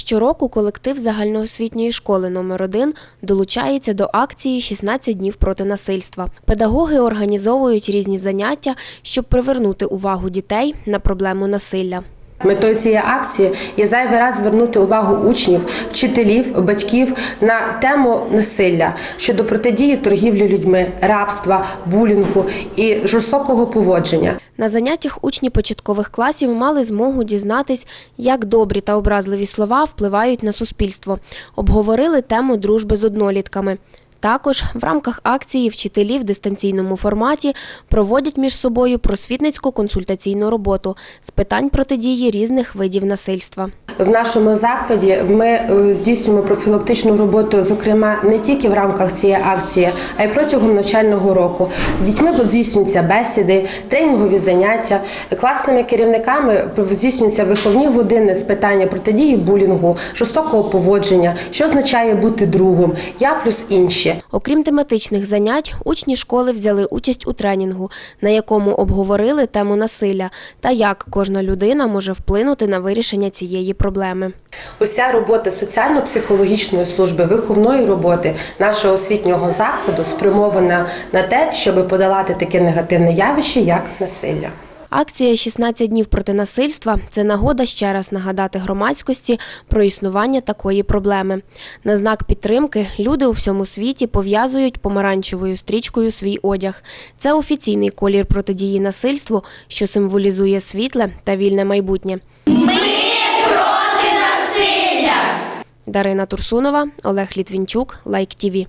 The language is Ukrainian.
Щороку колектив загальноосвітньої школи номер 1 долучається до акції «16 днів проти насильства. Педагоги організовують різні заняття, щоб привернути увагу дітей на проблему насилля. Метою цієї акції є зайвий раз звернути увагу учнів, вчителів, батьків на тему насилля щодо протидії торгівлі людьми, рабства, булінгу і жорстокого поводження. На заняттях учні початкових класів мали змогу дізнатись, як добрі та образливі слова впливають на суспільство. Обговорили тему дружби з однолітками. Також в рамках акції вчителі в дистанційному форматі проводять між собою просвітницьку консультаційну роботу з питань протидії різних видів насильства. В нашому закладі ми е, здійснюємо профілактичну роботу, зокрема не тільки в рамках цієї акції, а й протягом навчального року. З дітьми здійснюються бесіди, тренінгові заняття. Класними керівниками здійснюються виховні години з питання протидії булінгу, жорстокого поводження, що означає бути другом, я плюс інші. Окрім тематичних занять, учні школи взяли участь у тренінгу, на якому обговорили тему насилля та як кожна людина може вплинути на вирішення цієї проблеми. Уся робота соціально-психологічної служби, виховної роботи нашого освітнього закладу спрямована на те, щоб подолати таке негативне явище, як насилля. Акція «16 днів проти насильства це нагода ще раз нагадати громадськості про існування такої проблеми. На знак підтримки люди у всьому світі пов'язують помаранчевою стрічкою свій одяг. Це офіційний колір протидії насильству, що символізує світле та вільне майбутнє. Ми. Дарина Турсунова, Олег Літвінчук, Лайк ТІВІ.